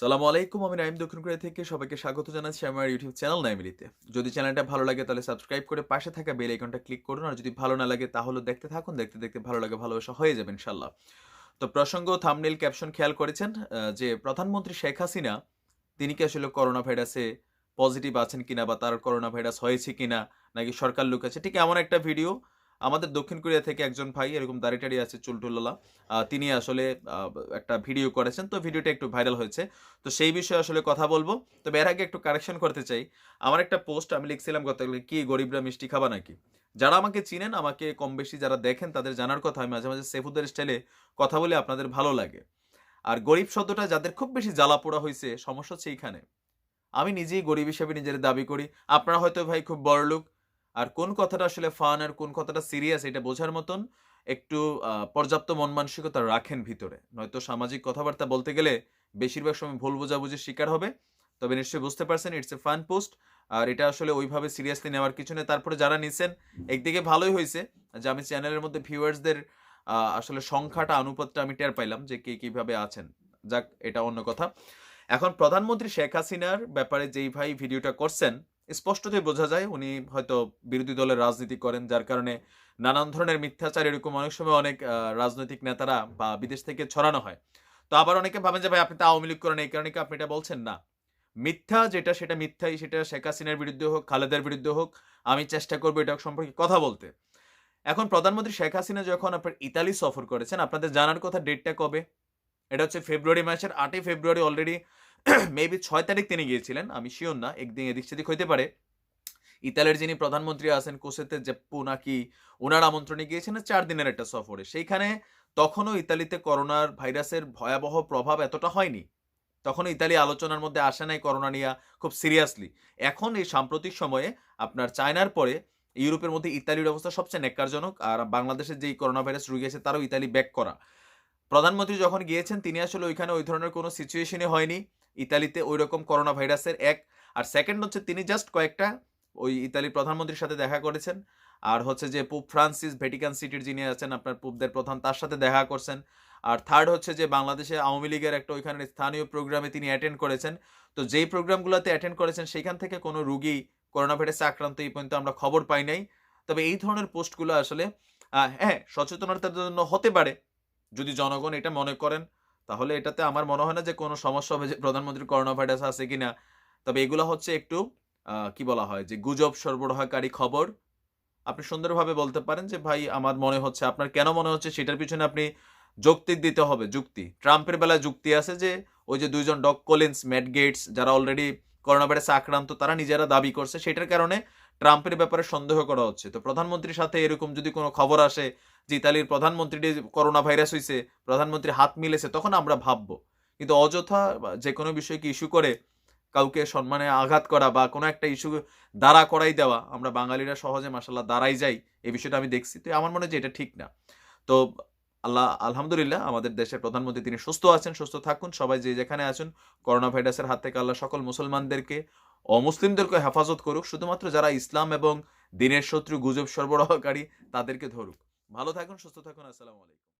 সালামু আলাইকুম, আমি নাইম দক্ষিণ কোরিয়া থেকে সবাইকে স্বাগত জানাচ্ছি আমার ইউটিউব চ্যানেল নাইমিলিতে। যদি চ্যানেলটা ভালো লাগে তাহলে সাবস্ক্রাইব করে পাশে থাকা বেল আইকনটা ক্লিক করুন, আর যদি ভালো না লাগে তাহলে দেখতে থাকুন, দেখতে দেখতে ভালো লাগে, ভালোবাসা হয়ে যাবে ইনশাল্লাহ তো প্রসঙ্গ থামনেল ক্যাপশন খেয়াল করেছেন যে প্রধানমন্ত্রী শেখ হাসিনা, তিনি কি আসলে করোনা ভাইরাসে পজিটিভ আছেন কিনা বা তার করোনা ভাইরাস হয়েছে কিনা, নাকি সরকার লুকাচ্ছে, ঠিক এমন একটা ভিডিও আমাদের দক্ষিণ কোরিয়া থেকে একজন ভাই, এরকম দাড়িটাড়ি আছে চুলটুল্লা তিনি আসলে একটা ভিডিও করেছেন। তো ভিডিওটা একটু ভাইরাল হয়েছে। তো সেই বিষয়ে আসলে কথা বলব। তবে এর আগে একটু কারেকশন করতে চাই। আমার একটা পোস্ট আমি লিখছিলাম গতকাল কি গরিবরা মিষ্টি খাবা নাকি? যারা আমাকে চিনেন, আমাকে কম বেশি যারা দেখেন, তাদের জানার কথা আমি মাঝে মাঝে সেফুদের স্টাইলে কথা বলে, আপনাদের ভালো লাগে। আর গরিব শব্দটা যাদের খুব বেশি জ্বালা পোড়া হয়েছে সমস্যা হচ্ছে এইখানে। আমি নিজেই গরিব হিসেবে নিজের দাবি করি। আপনারা হয়তো ভাই খুব বড় লোক আর কোন কথাটা আসলে ফান আর কোন কথাটা সিরিয়াস এটা বোঝার মতন একটু পর্যাপ্ত মন মানসিকতা রাখেন ভিতরে। নয়তো সামাজিক কথাবার্তা বলতে গেলে বেশিরভাগ সময় ভুল বোঝাবুঝির শিকার হবে। তবে নিশ্চয়ই বুঝতে পারছেন ইটস এ ফান পোস্ট আর এটা আসলে ওইভাবে সিরিয়াসলি নেওয়ার কিছু নেই। তারপরে যারা নিছেন, একদিকে ভালোই হয়েছে যে আমি চ্যানেলের মধ্যে ভিউয়ার্সদের আসলে সংখ্যাটা অনুপাতটা আমি টের পাইলাম যে কে কীভাবে আছেন। যাক, এটা অন্য কথা। এখন প্রধানমন্ত্রী শেখ হাসিনার ব্যাপারে যেই ভাই ভিডিওটা করছেন স্পষ্টতই বোঝা যায় উনি হয়তো বিরোধী দলের রাজনীতি করেন, যার কারণে নানান ধরনের মিথ্যাচার, এরকম অনেক সময় অনেক রাজনৈতিক নেতারা বা বিদেশ থেকে ছড়ানো হয়। তো আবার অনেকে ভাবেন যে, ভাই, আপনি তো আওয়ামী লীগ করেন, এই কারণে কি আপনি এটা বলছেন? না। মিথ্যা যেটা, সেটা মিথ্যাই, সেটা শেখ হাসিনার বিরুদ্ধে হোক, খালেদার বিরুদ্ধে হোক, আমি চেষ্টা করব এটা সম্পর্কে কথা বলতে। এখন প্রধানমন্ত্রী শেখ হাসিনা যখন আপনার ইতালি সফর করেছেন, আপনাদের জানার কথা ডেটটা কবে? এটা হচ্ছে ফেব্রুয়ারি মাসের আটই ফেব্রুয়ারি অলরেডি মেবি ছয় তারিখ তিনি গিয়েছিলেন, আমি শিওর না, একদিন এদিক সেদিক হইতে পারে। ইতালির যিনি প্রধানমন্ত্রী আছেন, কোসেতে জেপ্পু নাকি ওনার আমন্ত্রণে গিয়েছেন চার দিনের একটা সফরে। সেইখানে তখনও ইতালিতে করোনার ভাইরাসের ভয়াবহ প্রভাব এতটা হয়নি। তখনও ইতালি আলোচনার মধ্যে আসে নাই করোনা নিয়ে খুব সিরিয়াসলি এখন এই সাম্প্রতিক সময়ে আপনার চায়নার পরে ইউরোপের মধ্যে ইতালির অবস্থা সবচেয়ে নেককারজনক আর বাংলাদেশের যেই করোনা ভাইরাস রুগী আছে তারও ইতালি ব্যাক করা। প্রধানমন্ত্রী যখন গিয়েছেন, তিনি আসলে ওইখানে ওই ধরনের কোনো সিচুয়েশনই হয়নি। ইতালিতে ওই রকম করোনা ভাইরাসের এক, আর সেকেন্ড হচ্ছে তিনি জাস্ট কয়েকটা ওই ইতালির প্রধানমন্ত্রীর সাথে দেখা করেছেন। আর হচ্ছে যে পুপ ফ্রান্সিস, ভ্যাটিকান সিটির যিনি আছেন, আপনার পুপদের প্রধান, তার সাথে দেখা করছেন। আর থার্ড হচ্ছে যে বাংলাদেশে আওয়ামী লীগের একটা ওইখানে স্থানীয় প্রোগ্রামে তিনি অ্যাটেন্ড করেছেন। তো যেই প্রোগ্রামগুলোতে অ্যাটেন্ড করেছেন, সেখান থেকে কোনো রুগী করোনা ভাইরাসে আক্রান্ত এই পর্যন্ত আমরা খবর পাই নাই। তবে এই ধরনের পোস্টগুলো আসলে হ্যাঁ সচেতনতার জন্য হতে পারে। যদি জনগণ এটা মনে করেন তাহলে এটাতে আমার মনে হয় না যে কোনো সমস্যা হবে যে প্রধানমন্ত্রীর করোনা ভাইরাস আছে কিনা। তবে এগুলো হচ্ছে একটু কি বলা হয় যে গুজব সরবরাহকারী খবর। আপনি সুন্দরভাবে বলতে পারেন যে, ভাই, আমার মনে হচ্ছে, আপনার কেন মনে হচ্ছে সেটার পিছনে আপনি যৌক্তিক দিতে হবে, যুক্তি। ট্রাম্পের বেলায় যুক্তি আছে যে, ওই যে দুইজন ডক কোলিন্স, ম্যাট গেটস, যারা অলরেডি করোনা ভাইরাসে আক্রান্ত, তারা নিজেরা দাবি করছে। সেটার কারণে ট্রাম্পের ব্যাপারে সন্দেহ করা হচ্ছে। তো প্রধানমন্ত্রীর সাথে এরকম যদি কোনো খবর আসে যে ইতালির প্রধানমন্ত্রী করোনা ভাইরাস হয়েছে প্রধানমন্ত্রী হাত মিলেছে, তখন আমরা ভাববো। কিন্তু অযথা যে কোনো বিষয়কে ইস্যু করে কাউকে সম্মানে আঘাত করা বা কোনো একটা ইস্যু দাঁড়া করাই দেওয়া, আমরা বাঙালিরা সহজে মাসাল্লাহ দাঁড়াই যাই, এই বিষয়টা আমি দেখছি। তো আমার মনে হয় যে এটা ঠিক না। তো আল্লাহ, আলহামদুলিল্লাহ আমাদের দেশের প্রধানমন্ত্রী তিনি সুস্থ আছেন, সুস্থ থাকুন, সবাই যে যেখানে আছেন করোনা ভাইরাসের হাত থেকে আল্লাহ সকল মুসলমানদেরকে অমুসলিমদেরকে হেফাজত করুক, শুধুমাত্র যারা ইসলাম এবং দিনের শত্রু গুজব সরবরাহকারী তাদেরকে ধরুক। ভালো থাকুন, সুস্থ থাকুন, আসসালামু আলাইকুম।